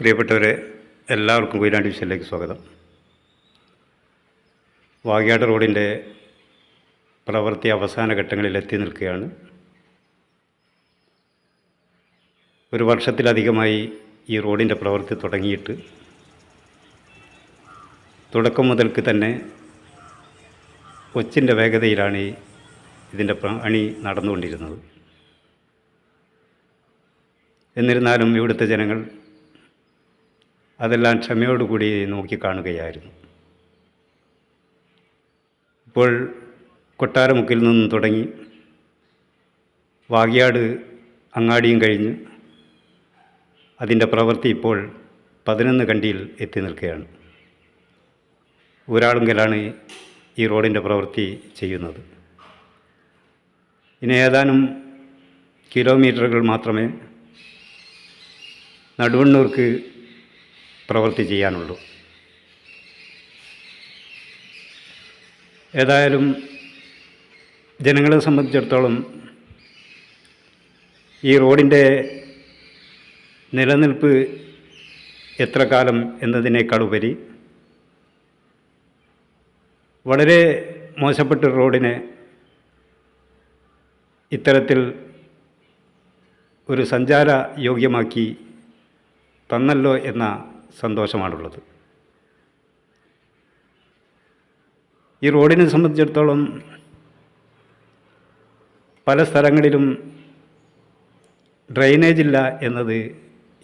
പ്രിയപ്പെട്ടവരെ എല്ലാവർക്കും കൊയിലാണ്ടി വിഷയിലേക്ക് സ്വാഗതം. വാഗ്യാട് റോഡിന്റെ പ്രവൃത്തി അവസാന ഘട്ടങ്ങളിൽ എത്തി നിൽക്കുകയാണ്. ഒരു വർഷത്തിലധികമായി ഈ റോഡിന്റെ പ്രവൃത്തി തുടങ്ങിയിട്ട് തുടക്കം മുതൽക്ക് തന്നെ കൊച്ചിന്റെ വേഗതയിലാണ് ഇതിന്റെ പണി നടന്നുകൊണ്ടിരുന്നത്. എന്നിരുന്നാലും ഇവിടുത്തെ ജനങ്ങൾ അതെല്ലാം ക്ഷമയോടുകൂടി നോക്കിക്കാണുകയായിരുന്നു. ഇപ്പോൾ കൊട്ടാരമുക്കിൽ നിന്നും തുടങ്ങി വാകിയാട് അങ്ങാടിയും കഴിഞ്ഞ് അതിന്റെ പ്രവൃത്തി ഇപ്പോൾ പതിനൊന്ന് കണ്ടിയിൽ എത്തി നിൽക്കുകയാണ്. ഒരാളുങ്കലാണ് ഈ റോഡിന്റെ പ്രവൃത്തി ചെയ്യുന്നത്. ഇനി ഏതാനും കിലോമീറ്ററുകൾ മാത്രമേ നടുവണ്ണൂർക്ക് പ്രവൃത്തി ചെയ്യാനുള്ളൂ. ഏതായാലും ജനങ്ങളെ സംബന്ധിച്ചിടത്തോളം ഈ റോഡിന്റെ നിലനിൽപ്പ് എത്ര കാലം എന്നതിനേക്കാളുപരി വളരെ മോശപ്പെട്ട റോഡിനെ ഇത്തരത്തിൽ ഒരു സഞ്ചാര യോഗ്യമാക്കി തന്നല്ലോ എന്ന സന്തോഷമാണുള്ളത്. ഈ റോഡിനെ സംബന്ധിച്ചിടത്തോളം പല സ്ഥലങ്ങളിലും ഡ്രെയിനേജ് ഇല്ല എന്നത്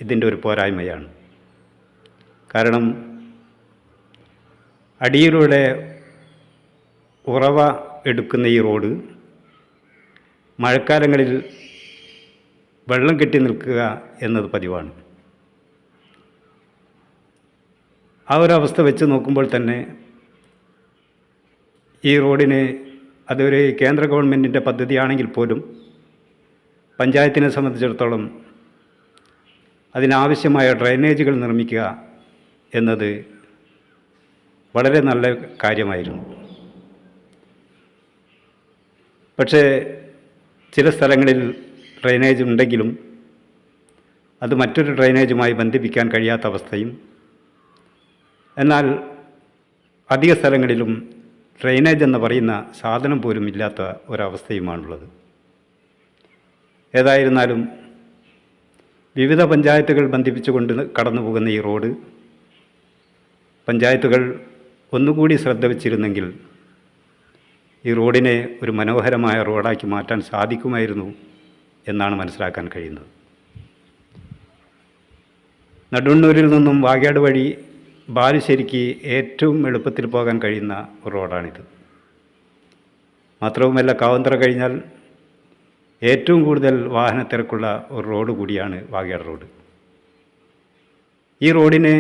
ഇതിന്റെ ഒരു പോരായ്മയാണ്. കാരണം അടിയിലൂടെ ഉറവ എടുക്കുന്ന ഈ റോഡ് മഴക്കാലങ്ങളിൽ വെള്ളം കെട്ടി നിൽക്കുക എന്നത് പതിവാണ്. ആ ഒരവസ്ഥ വെച്ച് നോക്കുമ്പോൾ തന്നെ ഈ റോഡിന് അതൊരു കേന്ദ്ര ഗവൺമെന്റിന്റെ പദ്ധതിയാണെങ്കിൽ പോലും പഞ്ചായത്തിനെ സംബന്ധിച്ചിടത്തോളം അതിനാവശ്യമായ ഡ്രൈനേജുകൾ നിർമ്മിക്കുക എന്നത് വളരെ നല്ല കാര്യമായിരുന്നു. പക്ഷേ ചില സ്ഥലങ്ങളിൽ ഡ്രൈനേജ് ഉണ്ടെങ്കിലും അത് മറ്റൊരു ഡ്രൈനേജുമായി ബന്ധിപ്പിക്കാൻ കഴിയാത്ത അവസ്ഥയും എന്നാൽ അധിക സ്ഥലങ്ങളിലും ഡ്രെയിനേജ് എന്ന് പറയുന്ന സാധനം പോലും ഇല്ലാത്ത ഒരവസ്ഥയുമാണുള്ളത്. ഏതായിരുന്നാലും വിവിധ പഞ്ചായത്തുകൾ ബന്ധിപ്പിച്ചുകൊണ്ട് കടന്നു പോകുന്ന ഈ റോഡ് പഞ്ചായത്തുകൾ ഒന്നുകൂടി ശ്രദ്ധ വച്ചിരുന്നെങ്കിൽ ഈ റോഡിനെ ഒരു മനോഹരമായ റോഡാക്കി മാറ്റാൻ സാധിക്കുമായിരുന്നു എന്നാണ് മനസ്സിലാക്കാൻ കഴിയുന്നത്. നടുവണ്ണൂരിൽ നിന്നും വാഗ്യാട് വഴി ബാലുശ്ശേരിക്ക് ഏറ്റവും എളുപ്പത്തിൽ പോകാൻ കഴിയുന്ന റോഡാണിത്. മാത്രവുമല്ല കാവന്തറ കഴിഞ്ഞാൽ ഏറ്റവും കൂടുതൽ വാഹന തിരക്കുള്ള ഒരു റോഡ് കൂടിയാണ് വാഗ്യാട് റോഡ്. ഈ റോഡിനെ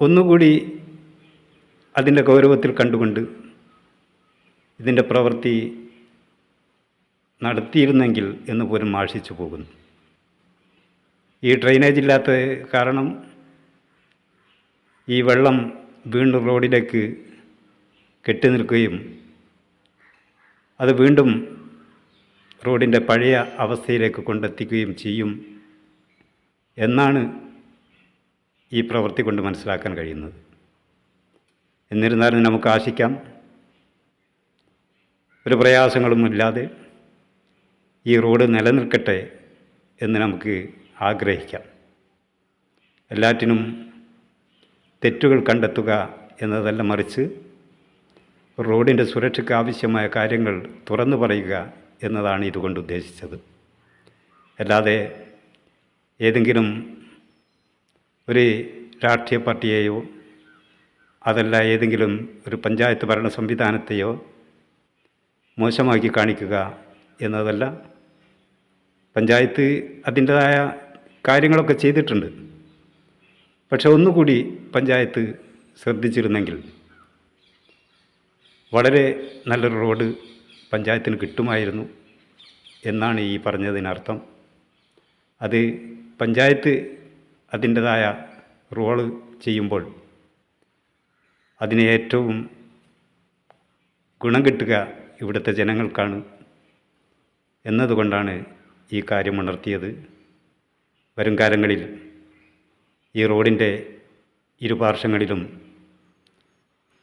ഒന്നുകൂടി അതിന്റെ ഗൗരവത്തിൽ കണ്ടുകൊണ്ട് ഇതിന്റെ പ്രവൃത്തി നടത്തിയിരുന്നെങ്കിൽ എന്ന് പോലും ആശിച്ചു പോകുന്നു. ഈ ഡ്രെയിനേജ് ഇല്ലാത്ത കാരണം ഈ വെള്ളം വീണ്ടും റോഡിലേക്ക് കെട്ടി നിൽക്കുകയും അത് വീണ്ടും റോഡിന്റെ പഴയ അവസ്ഥയിലേക്ക് കൊണ്ടെത്തിക്കുകയും ചെയ്യും എന്നാണ് ഈ പ്രവൃത്തി കൊണ്ട് മനസ്സിലാക്കാൻ കഴിയുന്നത്. എന്നിരുന്നാലും നമുക്ക് ആശിക്കാം ഒരു പ്രയാസങ്ങളുമില്ലാതെ ഈ റോഡ് നിലനിൽക്കട്ടെ എന്ന് നമുക്ക് ആഗ്രഹിക്കാം. എല്ലാറ്റിനും തെറ്റുകൾ കണ്ടെത്തുക എന്നതല്ല മറിച്ച് റോഡിന്റെ സുരക്ഷയ്ക്ക് ആവശ്യമായ കാര്യങ്ങൾ തുറന്നു പറയുക എന്നതാണ് ഇതുകൊണ്ട് ഉദ്ദേശിച്ചത്. അല്ലാതെ ഏതെങ്കിലും ഒരു രാഷ്ട്രീയ പാർട്ടിയെയോ അതല്ല ഏതെങ്കിലും ഒരു പഞ്ചായത്ത് ഭരണ സംവിധാനത്തെയോ മോശമാക്കി കാണിക്കുക എന്നതല്ല. പഞ്ചായത്ത് അതിന്റെതായ കാര്യങ്ങളൊക്കെ ചെയ്തിട്ടുണ്ട്. പക്ഷെ ഒന്നുകൂടി പഞ്ചായത്ത് ശ്രദ്ധിച്ചിരുന്നെങ്കിൽ വളരെ നല്ലൊരു റോഡ് പഞ്ചായത്തിന് കിട്ടുമായിരുന്നു എന്നാണ് ഈ പറഞ്ഞതിനർത്ഥം. അത് പഞ്ചായത്ത് അതിന്റെതായ റോൾ ചെയ്യുമ്പോൾ അതിന് ഏറ്റവും ഗുണം കിട്ടുക ഇവിടുത്തെ ജനങ്ങൾക്കാണ് എന്നതുകൊണ്ടാണ് ഈ കാര്യം ഉണർത്തിയത്. വരും കാലങ്ങളിൽ ഈ റോഡിന്റെ ഇരുപാർശ്വങ്ങളിലും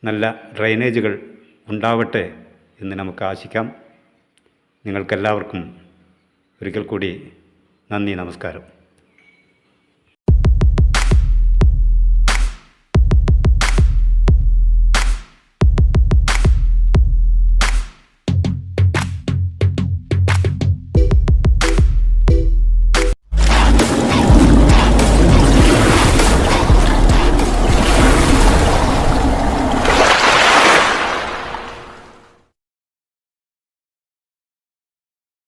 നല്ല ഡ്രൈനേജുകൾ ഉണ്ടാവട്ടെ എന്ന് നമുക്ക് ആശിക്കാം. നിങ്ങൾക്കെല്ലാവർക്കും ഒരിക്കൽ കൂടി നന്ദി നമസ്കാരം.